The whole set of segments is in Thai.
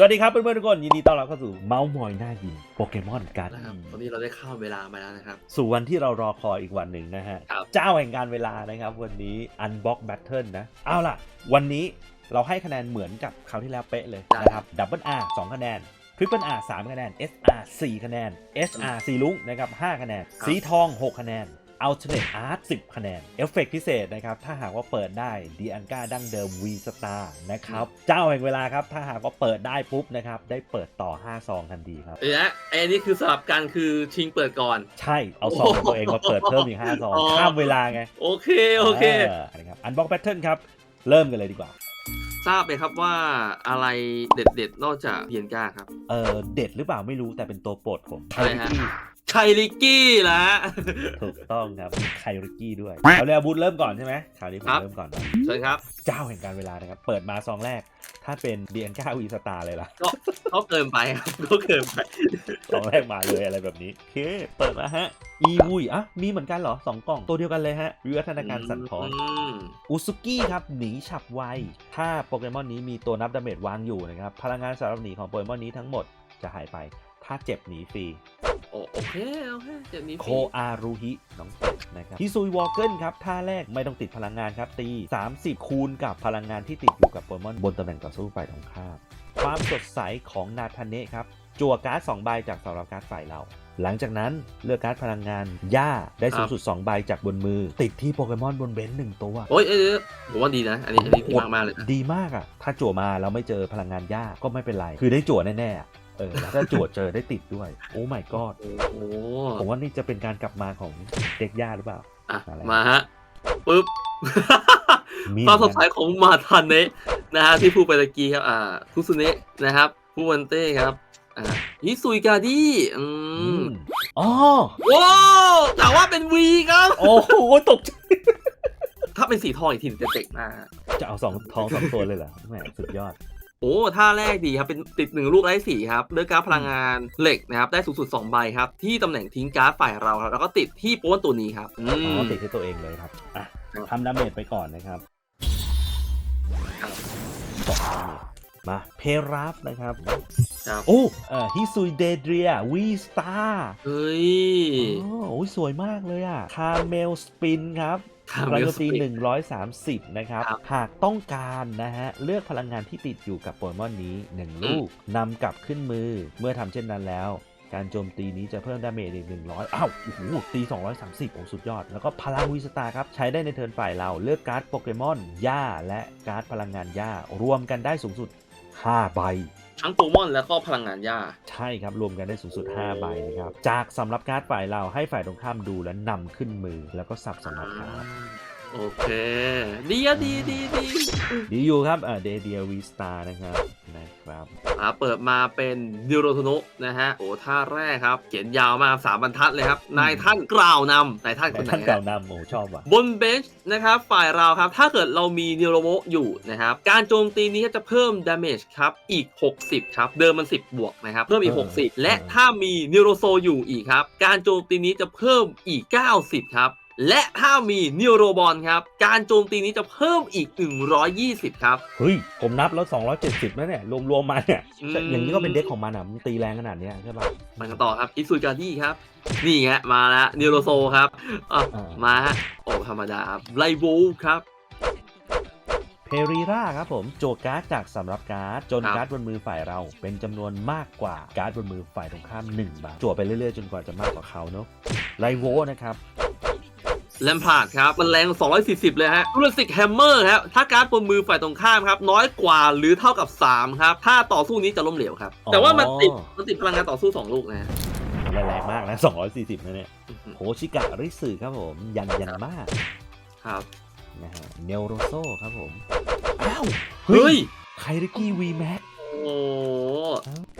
สวัสดีครับเพื่อนๆทุกคนยินดีต้อนรับเข้าสู่เมาส์มอยหน้ายินโปเกมอนการ์ดนะครับตอนนี้เราได้ข้ามเวลามาแล้วนะครับ สู่วันที่เรารอคอยอีกวันหนึ่งนะฮะ ครับ เจ้าแห่งการเวลานะครับ วันนี้ Unbox Battle นะ เอาล่ะ วันนี้เราให้คะแนนเหมือนกับคราวที่แล้วเป๊ะเลยนะครับ Double R 2 คะแนน Triple R 3 คะแนน SR 4 คะแนน SR 4ลุงนะครับ 5 คะแนน สีทอง 6 คะแนน Alternate Art 10 คะแนน เอฟเฟกพิเศษนะครับ ถ้าหากว่าเปิดได้ d ีอันก้าดั้งเดิม V Star นะครับ เจ้าแห่งเวลาครับ ถ้าหากว่าเปิดได้ปุ๊บนะครับ ได้เปิดต่อ 5 ซองทันทีครับเอ้ยนะไอ้นี่คือสลับกันคือชิงเปิดก่อน ใช่ เอาซองของตัวเองมาเปิดเพิ่มอีก 5 ซองอ๋อข้ามเวลาไง โอเค โอเคนะครับ Unbox Pattern ครับ เริ่มกันเลยดีกว่าทราบไหมครับว่าอะไรเด็ดๆ นอกจากเพียนก้าครับ เออเด็ดหรือเปล่าไม่รู้แต่เป็นตัวโปรดผมไคอะไรริฮะกี้ ไคลิกกี้ละฮะถูกต้องครับมีไคริกี้ด้วยเอาเลยอาบุญเริ่มก่อนใช่ไหมคราวนี้ผมครับเริ่มก่อนนะเชิญครับ เจ้าแห่งการเวลานะครับ เปิดมาซองแรก ถ้าเป็นเดียนก้าวีสตาร์เลยล่ะ ก็เขาเกินไปครับก็เกินไปซองแรกมาเลยอะไรแบบนี้โอเคเปิดมาฮะ อีวุยอะมีเหมือนกันเหรอสองกล่องตัวเดียวกันเลยฮะวิวัฒนาการสั่นคลอนมอุซุกี้ครับหนีฉับไวถ้าโปเกมอนนี้มีตัวนับดาเมจวางอยู่นะครับพลังงานสำหรับหนีของโปเกมอนนี้ทั้งหมดจะหายไป ถ้าเจ็บหนีฟรีโอโอเคโอเคเจ็บนี้โคอารุฮิน้องเป็ดนะครับฮิซุยวอลเกิลครับท่าแรกไม่ต้องติดพลังงานครับตี 30 คูณกับพลังงานที่ติดอยู่กับโปเกมอนบนตำแหน่งต่อสู้ฝ่ายตรงข้ามความสดใสของนาธาเนะครับจั่วการ์ด2ใบจากสำหรับการ์ดฝ่ายเราหลังจากนั้นเลือกการ์ดพลังงานย่าได้สูงสุด 2 ใบจากบนมือ ติดที่โปเกมอนบนเบนซ์หนึ่งตัว โอ้ยเอ้ยเอ้ยผมว่าดีนะ อันนี้อันนี้ดีมากมากๆเลยนะดีมากอะ ถ้าจั่วมาแล้วไม่เจอพลังงานย่าก็ไม่เป็นไร คือได้จั่วแน่ๆอะ เออแล้วถ้าจั่วเจอได้ติดด้วย โอ้ my god โอ้โหผมว่านี่จะเป็นการกลับมาของเด็กย่าหรือเปล่า อะ อะไร มาฮะปึ๊บมีความสดใสของมาทันเนะนะฮะที่พูดไปตะกี้ครับ อ่าคุซุเนะนะครับผู้วันเต้ครับ อ่าฮิซุยกาดิอือืมมอ๋อ ว้าวแต่ว่าเป็นวีครับ โอ้โหตกใจถ้าเป็นสีทองอีกทีจะเจ๋งมากจะเอาสองทองสองตัวเลยเหรอแหมสุดยอด โอ้ท่าแรกดีครับเป็นติดหนึ่งลูกไร้สีครับเลือกการดพลังงานเหล็กนะครับได้สูงสุด2ใบครับที่ตำแหน่งทิ้งการ์ดฝ่ายเราครับแล้วก็ติดที่โป้นตัวนี้ครับอือ๋มอติดที่ตัวเองเลยครับอะครับทำดาเมจไปก่อนนะครับครับสองดาเมจมา เพราฟนะครับ ครับโอ้เอ่อฮิซุยเดเดรียวีสตาร์เฮ้ย โอ้ยสวยมากเลยอะ คาเมลสปินครับครับ พลังโจมตี Spin 130 นะครับครับ หากต้องการนะฮะ เลือกพลังงานที่ติดอยู่กับโปเกมอนนี้ 1 ลูกนำกลับขึ้นมือเมื่อทำเช่นนั้นแล้ว การโจมตีนี้จะเพิ่มดาเมจอีก100 อ้าว โอ้โห ตี 230 โอ้สุดยอด แล้วก็พลังวิสตาครับ ใช้ได้ในเทิร์นฝ่ายเราเลือกการ์ดโปเกมอนหญ้าและการ์ดพลังงานหญ้ารวมกันได้สูงสุด 5 ใบ ทั้งโปเกมอนแล้วก็พลังงานหญ้าใช่ครับ รวมกันได้สูงสุด 5 ใบนะครับ จากสำหรับการ์ดฝ่ายเราให้ฝ่ายตรงข้ามดูและนำขึ้นมือแล้วก็สับสำหรับการ์ดโอเค ดีอะดีดีดีดีอยู่ครับเดเดียวีสตาร์นะครับ นะครับอ่าเปิดมาเป็นดิโรโทโนะนะฮะโอ้ท่าแรกครับ เขียนยาวมาสามบรรทัดเลยครับ นายท่านกล่าวนำนายท่านคนไหนท่านฮะเก่านำโอ้ชอบว่ะ บนเบนช์นะครับฝ่ายเราครับถ้าเกิดเรามีนิโรโมอยู่นะครับการโจมตีนี้จะเพิ่มดาเมจครับอีก 60 ครับ เดิมมัน 10 บวกนะครับเพิ่มอีก เออ60 และเออ ถ้ามีนิโรโซอยู่อีกครับ การโจมตีนี้จะเพิ่มอีก 90 ครับ และถ้ามีนิโรบอลครับ การโจมตีนี้จะเพิ่มอีก 120 ครับ เฮ้ย ผมนับแล้ว 270 แล้วเนี่ย รวมๆมาเนี่ยอืม อย่างนี้ก็เป็นเด็กของมันอะมันตีแรงขนาดเนี้ยใช่ป่ะ มากันต่อครับอิซุยกาดี้ครับ นี่ไงมาแล้วนิโรโซครับอะอ่าม มาฮะโอ้ธรรมดาครับไลโวครับ เพรีราครับผมโจทย์การ์ดจากสำหรับการ์ดจนครับ การ์ดบนมือฝ่ายเรา เป็นจำนวนมากกว่าการ์ดบนมือฝ่ายตรงข้าม1ใบจวดไปเรื่อยๆ จนกว่าจะมากกว่าเขาเนาะไลโวนะครับ แลมพาร์ดครับ มันแรง 240 เลยฮะรูสิกแฮมเมอร์ครับ ถ้าการ์ดบนมือฝ่ายตรงข้ามครับ น้อยกว่าหรือเท่ากับ 3 ครับ ถ้าต่อสู้นี้จะล้มเหลวครับ แต่ว่ามันติดอ๋อมันติดพลังงานต่อสู้ 2 ลูกนะฮะแรงมากนะ 240นะเนี่ยโฮชิกะริสึครับผม ยันยันมากครับนะฮะเนโรโซครับผม อ้าว เฮ้ยไคริกี้วีแม็ก โอ้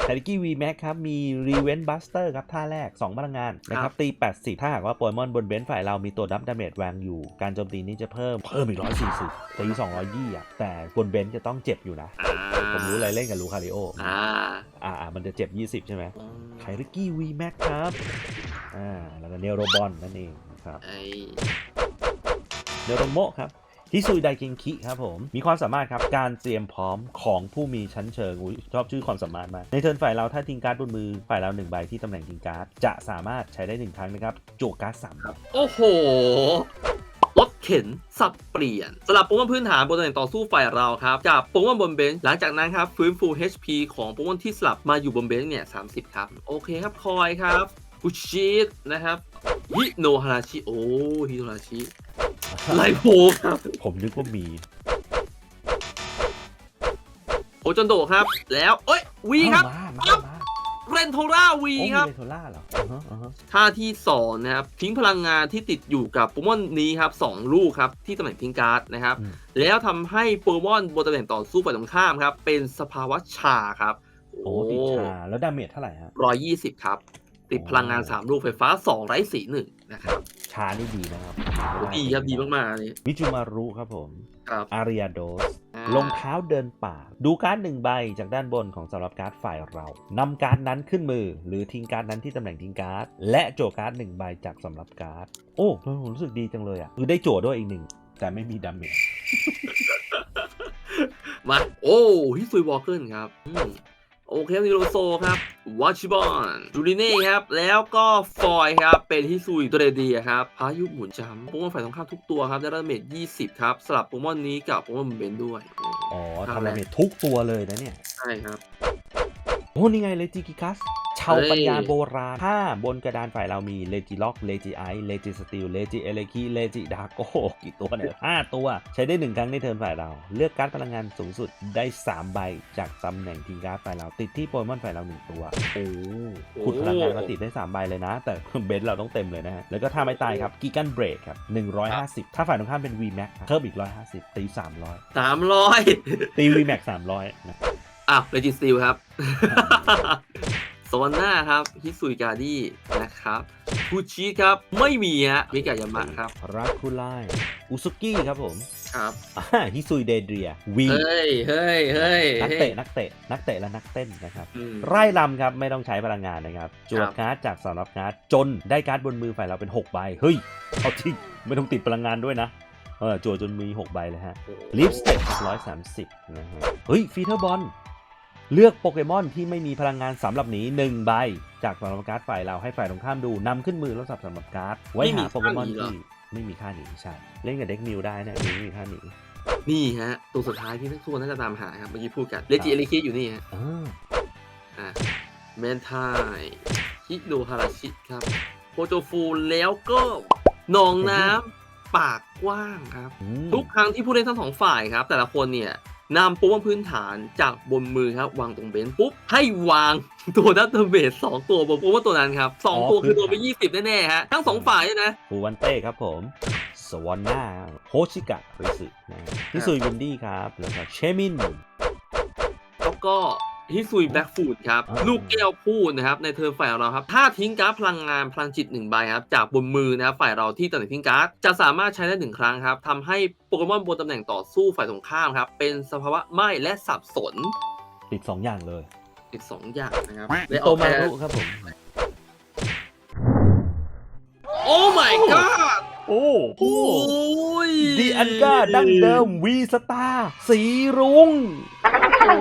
ไคริกี้วีแม็กครับ มีรีเวนบัสเตอร์ครับ ท่าแรก 2 พลังงานนะครับ ตี 80 ถ้าหากว่าโปเกมอนบนเบนซ์ฝ่ายเรามีตัวดับดาเมจวางอยู่ การโจมตีนี้จะเพิ่ม เพิ่มอีก 140 ตี 220อะแต่บนเบนซ์จะต้องเจ็บอยู่นะอ่าผมรู้อะไรเล่นกับลูคาริโออ่าอ่าอ่ามันจะเจ็บ 20 ใช่ไหมไคริกี้วีแม็กครับอ่าแล้วก็เนโรบอนนั่นเองนะครับไอเนโรโมะครับ ฮิซุยไดเกงคิครับผม มีความสามารถครับ การเตรียมพร้อมของผู้มีชั้นเชิงอุ๊ยชอบชื่อความสามารถมาก ในเทิร์นฝ่ายเราถ้าทิ้งการ์ดบนมือฝ่ายเราหนึ่งใบที่ตำแหน่งทิ้งการ์ดจะสามารถใช้ได้หนึ่งครั้งนะครับโจวการ์ดสามใบโอ้โหรถเข็นสับเปลี่ยนสำหรับโปรแกรมพื้นฐานบนตำแหน่งต่อสู้ฝ่ายเราครับจากโปรแกรมบนเบนช์หลังจากนั้นครับฟื้นฟู HP ของโปรแกรมที่สลับมาอยู่บนเบนช์เนี่ย30ครับ โอเคครับคอยครับกุชิดนะครับฮิโนฮาราชิโอ้ฮิโนฮาราชิ ไลโพครับ ผมนึกว่ามีโอจนโดครับ แล้วเอ้ยวีครับ มามามาเรนโทราวีโอ้มีครับ เรโทล่าเหรออ่าฮะอ่าฮะท่าที่สองนะครับ ทิ้งพลังงานที่ติดอยู่กับโปเกมอนนี้ครับสองลูกครับ ที่ตำแหน่งทิ้งการ์ดนะครับ อืมแล้วทำให้โปเกมอนบนตำแหน่งต่อสู้ฝ่ายตรงข้ามครับ เป็นสภาวะชาครับโอ้ติดชาแล้วดาเมจเท่าไหร่ฮะ ร้อยยี่สิบครับ ติดโอ้พลังงาน3ลูกไฟฟ้า2ไร้สีหนึ่งนะครับ ชานี่ดีนะครับดีครับดีมากๆนี่มิจูมารุครับผมครับอาริยาโดสอ่ารองเท้าเดินป่า ดูการ์ดหนึ่งใบจากด้านบนของสำหรับการ์ดฝ่ายเรานำการ์ดนั้นขึ้นมือ หรือทิ้งการ์ดนั้นที่ตำแหน่งทิ้งการ์ดและโจทย์การ์ดหนึ่งใบจากสำหรับการ์ดโอ้ผมรู้สึกดีจังเลยอะคือได้โจทย์ด้วยอีกหนึ่งแต่ไม่มีดาเมจมา โอ้ฮิซุยวอลเกิลครับอืม โอเคนิโรโซครับวอชิบอนจูริเน่ครับ แล้วก็ฟอยครับ เป็นฮิซุยตัวเรเดียครับ พายุหมุนจำโปเกมอนฝ่ายตรงข้ามทุกตัวครับได้ดาเมจ20 ครับ สลับโปเกมอนนี้กับโปเกมอนเบนด้วย อ๋อครับทำดาเมจทุกตัวเลยนะเนี่ย ใช่ครับโอ้นี่ไงเลจิกิคัสชาวเฮ้ยปัญญาโบราณ ถ้าบนกระดานฝ่ายเรามีเลจิล็อกเลจิไอเลจิสติลเลจิเอเลคีเลจิดาโกกี่ตัวเนี่ยห้าตัว ใช้ได้หนึ่งครั้งในเทิร์นฝ่ายเรา เลือกการ์ดพลังงานสูงสุดได้ 3 ใบ จากตำแหน่งทีมการ์ดฝ่ายเรา ติดที่โปเกมอนฝ่ายเรา1ตัว โอ้ขุดพลังงานมาติดได้ 3 ใบเลยนะ แต่เบนซ์เราต้องเต็มเลยนะฮะ แล้วก็ท่าไม่ตายครับกิกันเบรกครับ150 ถ้าฝ่ายตรงข้ามเป็น VMAX ครับเพิ่มอีก 150ตี300 300ตี VMAX 300นะ อะเรจิสติลครับสวรรค์หน้าครับ ฮิซุยกาดีนะครับคูชิครับ ไม่มีฮะมิกายามะครับรักคูไลอุซุกิครับผม ครับอ่าฮิซุยเดเดรียวีเฮ้ยเฮ้ยเฮ้ยนักเตะนักเตะนักเตะและนักเต้นนะครับอืมไร่ลำครับ ไม่ต้องใช้พลังงานนะครับ จวดการ์ดจากสำหรับการ์ดจนได้การ์ดบนมือฝ่ายเราเป็น6ใบเฮ้ยเอาจริงไม่ต้องติดพลังงานด้วยนะเออจวดจนมี 6 ใบเลยฮะลิฟสเต็ปร้อยสามสิบนะฮะเฮ้ยฟีเทอร์บอล เลือกโปเกมอนที่ไม่มีพลังงานสำหรับหนี1ใบ จากสำหรับการ์ดฝ่ายเราให้ฝ่ายตรงข้ามดูนำขึ้นมือแล้วสับสำหรับการ์ดไว้หาโปเกมอนที่ไม่มีค่าหนีใช่เล่นกับเด็กมิวได้นะมีไม่มีค่าหนีนี่ฮะ ตัวสุดท้ายที่นักสู้น่าจะตามหาครับเมื่อกี้พูดกันเลจิเอลิคิอยู่นี่ฮะอ่าอะแมนไทฮิโดฮาราชิครับโคโจฟูแล้วก็หนองน้ำปากกว้างครับอืมทุกครั้งที่ผู้เล่นทั้งสองฝ่ายครับ แต่ละคนเนี่ย นำโปรแกรมพื้นฐานจากบนมือครับ วางตรงเบนซ์ปุ๊บ ให้วางตัวดัตเตอร์เบสสองตัวบนโปรแกรมตัวนั้นครับสองตัวคือโดนไปยี่สิบแน่ๆฮะทั้งสองฝ่ายเลยนะฟูวันเต้ครับผม สวอนนาโฮชิกะริสึนะฮิซุยวินดี้ครับ แล้วก็เชมิน แล้วก็ ฮิซุยแบ็กฟูดครับอ่าลูกแก้วพูดนะครับ ในเทิร์นฝ่ายเราครับ ถ้าทิ้งการ์ดพลังงานพลังจิตหนึ่งใบครับ จากบนมือนะครับฝ่ายเราที่ตำแหน่งทิ้งการ์ดจะสามารถใช้ได้หนึ่งครั้งครับทำให้โปเกมอนบนตำแหน่งต่อสู้ฝ่ายตรงข้ามครับ เป็นสภาวะไหม้และสับสนติด2อย่างเลยอีกสองอย่างนะครับอิและอโตอกมาแค่รุครับผมโอ้ my god โอ้โอ้ยดีอันก้าดั้งเดิมวีสตาร์สีรุ้งโอ้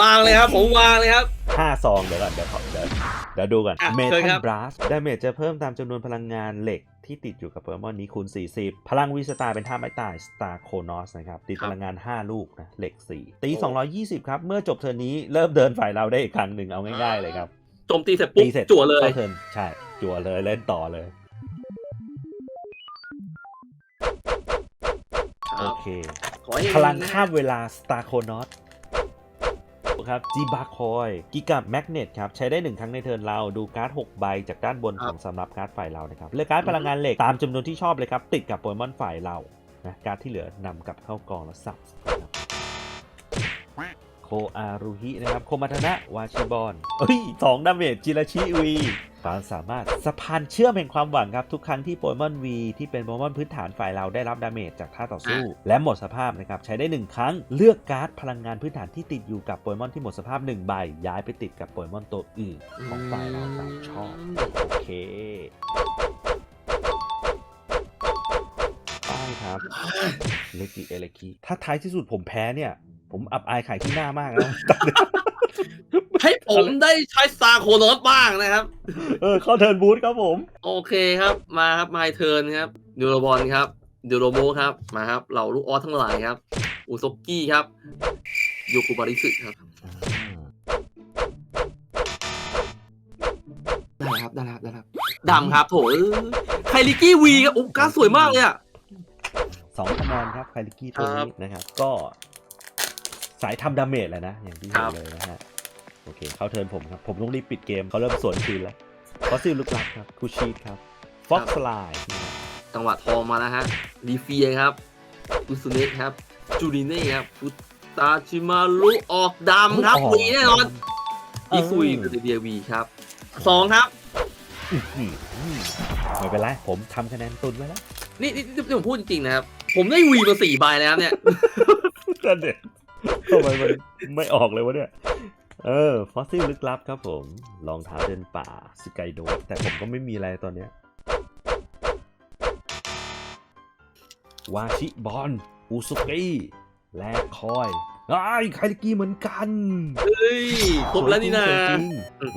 วางเลยครับ ผมวางเลยครับ ห้าซองเดี๋ยวก่อนเดี๋ยวขอเดี๋ยวเดี๋ยวดูก่อนอะเมเชิญทัครัลบ บลัสดาเมจจะเพิ่มตามจำนวนพลังงานเหล็กที่ติดอยู่กับโปเกมอนนี้คูณ 40 พลังวีสตาร์เป็นท่าไม้ตายสตาร์โคนอสนะครับ ติดพลังงาน 5 ลูกนะ เหล็ก 4 ตี 220 ครับ เมื่อจบเทิร์นนี้เริ่มเดินฝ่ายเราได้อีกครั้งหนึ่งเอาง่ายๆเลยครับ โจมตีเสร็จปุ๊บตีเสร็จจั่วเลย ข้าเทิร์นใช่ จั่วเลยเล่นต่อเลยคโอรับเค ขอให้พลังข้ามเวลาสตาร์โคนอส ครับจีบาคอยกิกับแมกเนตครับ ใช้ได้ 1 ครั้งในเทิร์นเราดูการ์ด 6 ใบ จากด้านบนของสำหรับการ์ดฝ่ายเรานะครับเลือกการ์ดพลังงานเหล็กตามจำนวนที่ชอบเลยครับ ติดกับโปเกมอนฝ่ายเรานะการ์ดที่เหลือนำกลับเข้ากองแล้วสับนะครับโคอารุฮินะครับโคมาทนะวาชิบอนเฮ้ยสองดาเมจจิราชิวี ความสามารถสะพานเชื่อมแห่งความหวังครับ ทุกครั้งที่โปเกมอนวีที่เป็นโปเกมอนพื้นฐานฝ่ายเราได้รับดาเมจจากท่าต่อสู้ และหมดสภาพนะครับใช้ได้ 1 ครั้งเลือกการ์ดพลังงานพื้นฐานที่ติดอยู่กับโปเกมอนที่หมดสภาพ1ใบย้ายไปติดกับโปเกมอนตัวอื่นของฝ่ายเราตามชอบโอเคไปต้องครับเลกิเอเลกิถ้าท้ายที่สุดผมแพ้เนี่ย ผมอับอายขายที่หน้ามากนะให้ ผมได้ใช้สตาร์โคโนสบ้างนะครับ เออเข้าเทิร์นบูธครับผม โอเคครับมาครับมาเทิร์นครับดูโรบอลครับดูโรโมครับมาครับเหล่าลูกออสทั้งหลายครับ อุซกกี้ครับโยกุบาริสึครับได้ครับได้ครับได้ครับดำครับโถเอ้ยไคลิกี้วีครับโอ้การดสวยมากเลยอะสองคะแนนครับไคลิกี้ตัวครันี้บนะครับ ก็สายทำดาเมจแหละนะ อย่างที่คเห็รันบเลยนะฮะ โอเค เข้าเทิร์นผมครับ ผมต้องรีบปิดเกมเขาเริ่มสวนคืนแล้วฟอสซิลลุกลับครับคูชีตครับ ฟ็อกสไลด์จังหวะทองมาแล้วฮะลีเฟียครับอุสุเนะครับ จูริเน่ครับฟุตาชิมารุออกดำครับวีแน่นอนอีซุยเดียวีครับสองครับไม่เป็นไร ผมทำคะแนนตุนไว้แล้วนี่นี่นี่ผมพูดจริงๆนะครับ ผมได้วีมาสี่ใบแล้วเนี่ยนั่นเด็กทำไมมันไม่ออกเลยวะเนี่ย เออ ฟอสซิลลึกลับครับผมรองเท้าเดินป่าสกายโดแต่ผมก็ไม่มีอะไรตอนเนี้ยวาชิบอลอุซุกิแลกคอยไอ้ายไคลิกี้เหมือนกันเฮ้ยครบแล้วนี่นะสวยจริง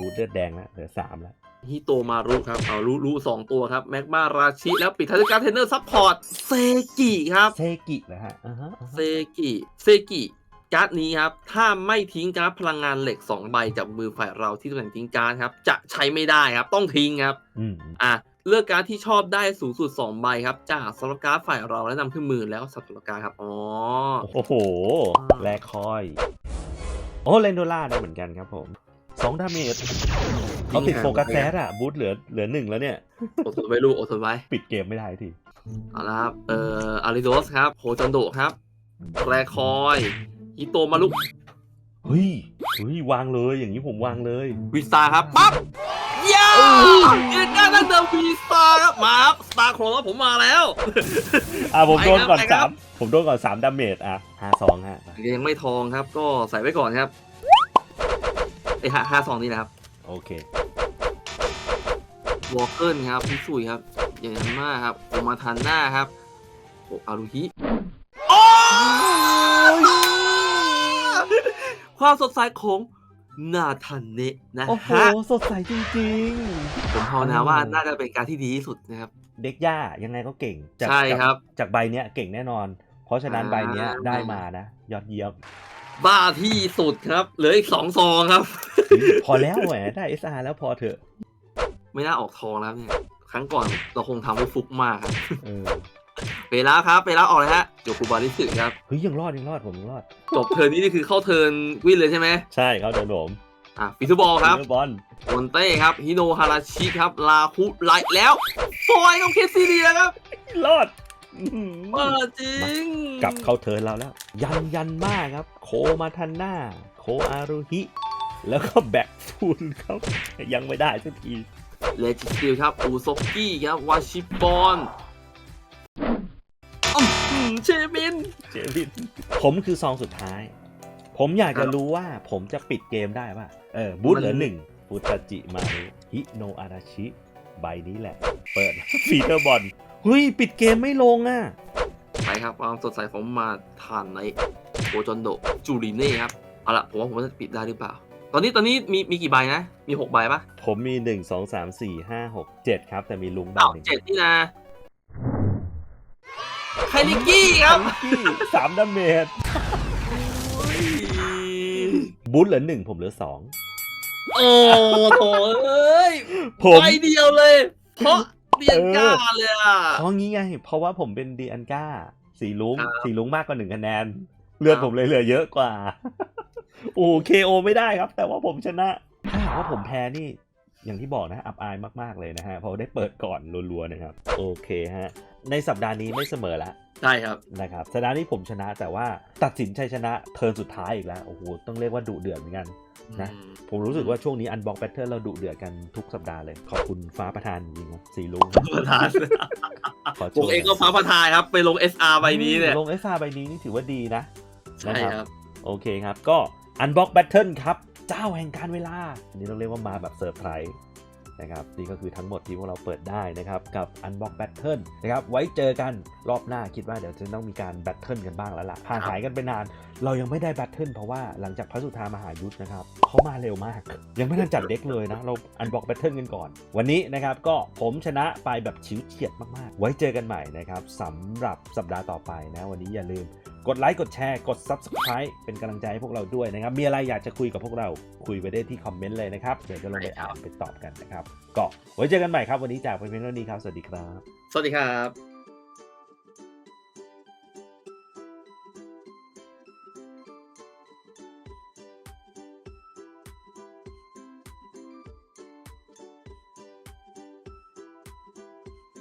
บูดเลือดแดงแล้วเหลือสามแล้วฮิโตมารุครับเอารุรุสองตัวครับ แม็กมาราชิ แล้วปิดท้ายด้วยการเทรนเนอร์ซัพพอร์ต เซกิครับ เซกินะฮะอ่าฮะอ่าเซฮะกิ เซกิ การ์ดนี้ครับ ถ้าไม่ทิ้งการ์ดพลังงานเหล็ก 2 ใบจากมือฝ่ายเราที่ตำแหน่งทิ้งการ์ดครับ จะใช้ไม่ได้ครับ ต้องทิ้งครับอืมอะเลือกการ์ดที่ชอบได้สูงสุด 2 ใบครับ จากสำหรับการ์ดฝ่ายเราและนำขึ้นมือแล้วสับสำหรับการ์ดครับอ๋อโอ้โหแลกคอย โอ้เลนโดล่าได้เหมือนกันครับผมสองดาเมจเขาติดโฟกัสแซดอะบูทเหลือเหลือหนึ่งแล้วเนี่ยอดทนไว้ลูกอดทนไว้ปิดเกมไม่ได้ทีเอาละครับเอ่ออาริโดสครับโฮจันโดะครับแรคอย ฮิโตมารุเฮ้ยเฮ้ยวางเลยอย่างนี้ผมวางเลยวีสตาร์ครับปั๊บยาเอ็นการ์ดันเดอร์วีสตาร์ครับมาครับสตาร์โครแล้วผมมาแล้ว อะผมโดนก่อนไปครัสาบ มผมโดนก่อนสามดาเมจอะห้าสองฮะยังไม่ทองครับ ก็ใส่ไว้ก่อนครับไอ้ห้าห้าสองนี่นะครับโอเควอลเกิลครับพิสุยครับอย่างนั้นมากครับโอมาทันหน้าครับโออารุฮิโอ้ ความสดใสของนาทันเนะนะโอ้โห ฮะสดใสจริง ผมภาวนาว่าน่าจะเป็นการที่ดีที่สุดนะครับ ๆ เด็กย่ายังไงก็เก่งจากใช่ครับจากจากใบเนี้ยเก่งแน่นอน เพราะฉะนั้นอ่า ใบเนี้ยได้มานะ ยอดเยี่ยมบ้าที่สุดครับเหลืออีกสองซองครับพอแล้วแหมได้ SR แล้วพอเถอะไม่น่าออกทองแล้วเนี่ย ครั้งก่อนเราคงทำไว้ฟุกมากครับเออ เปแล้วครับเปแล้วออกเลยฮะโยกุบาริสึครับเฮ้ยยังรอดยังรอดผมยังรอด จบเทิร์นนี้นี่คือเข้าเทิร์นวินเลยใช่ไหมใช่เขาเดินผมอะฟิทูบอลครับเดินบอลมอนเต้ครับฮิโนฮาราชิครับลาคุไลแล้วฟอยของเคซีเรียครับรอดอื้อหือว่าจริง กลับเข้าเทิร์นเราแล้ว ยันยันมากครับ โคมาทันน่าโคอารุฮิ แล้วก็แบ็กฟูลครับ ยังไม่ได้สักทีเลจิสติลครับ อูซกกี้ครับ วาชิปอนอื้อหือ เชมินเจวิน ผมคือซองสุดท้าย ผมอยากจะครับรู้ว่าผมจะปิดเกมได้ป่ะ เออ บูธเหลือมันหนึ่งฟูตาจิมารุฮิโนอาราชิ ใบนี้แหละ เปิดฟีเตอร์บอลเฮ้ย ปิดเกมไม่ลงอะ ไปครับความสดใสของมาทานในโอจอนโดจูริเน่ครับ เอาละผมว่าผมว่าจะปิดได้หรือเปล่า ตอนนี้ตอนนี้มีมีกี่ใบนะ มีหกใบปะผมมีหนึ่งสองสามสี่ห้าหกเจ็ดครับ แต่มีลุงใบอ้าวหนึ่งเจ็ดนี่นะ ไคลิกี้ครับ กี้สามดาเมจบูธเหลือหนึ่งผมเหลือสอง โอ้โถเอ้ยผม ใบเดียวเลย เพราะเรียนกล้าเลยอะ เพราะงี้ไง เพราะว่าผมเป็นดีอันก้า สีลุงครับสีลุงมากกว่าหนึ่งคะแนน เลือดครับ ผมเลยเหลือเยอะกว่า โอ้เคโอไม่ได้ครับ แต่ว่าผมชนะ ถ้าหากว่าผมแพ้นี่ อย่างที่บอกนะอับอายมากๆเลยนะฮะเพราะได้เปิดก่อนรัวๆนะครับ โอเคฮะ ในสัปดาห์นี้ไม่เสมอละใช่ครับนะครับสัปดาห์นี้ผมชนะแต่ว่าตัดสินชัยชนะเทิร์นสุดท้ายอีกแล้วโอ้โหต้องเรียกว่าดุเดือดเหมือนกันนะผมรู้สึกว่าช่วงนี้อันบ็อกแบทเทิลเราดุเดือดกันทุกสัปดาห์เลย ขอบคุณฟ้าประธานจริงๆครับสีลุงประธานขอโชผมว์เองก็ฟ้าประทายครับ ไปลง SR ใบนี้เนี่ยลงเอสอาใบนี้นี่ถือว่าดีนะใช่ครับ โอเคครับก็ Unbox Battle ครับ เจ้าแห่งการเวลา อันนี้ต้องเรียกว่ามาแบบเซอร์ไพรส์นะครับนี่ก็คือทั้งหมดที่พวกเราเปิดได้นะครับกับ Unbox Battle นะครับไว้เจอกันรอบหน้าคิดว่าเดี๋ยวจะต้องมีการแบทเทิลกันบ้างแล้วล่ะห่างหายกันไปนาน เรายังไม่ได้แบทเทิลเพราะว่าหลังจากพระสุธามหายุทธนะครับเขามาเร็วมาก ยังไม่ทันจัดเด็กเลยนะ เราอันบอกแบทเทิลกันก่อน วันนี้นะครับก็ผมชนะไปแบบชิวเฉียดมากๆ ไว้เจอกันใหม่นะครับสำหรับสัปดาห์ต่อไปนะวันนี้อย่าลืม กดไลค์กดแชร์กด Subscribe เป็นกำลังใจให้พวกเราด้วยนะครับ มีอะไรอยากจะคุยกับพวกเราคุยไปได้ที่คอมเมนต์เลยนะครับเดี๋ยวจะลงไปอ่านไปตอบกันนะครับ ก็ไว้เจอกันใหม่ครับวันนี้จากไปเพียงเท่านี้ครับ สวัสดีครับ สวัสดีครับ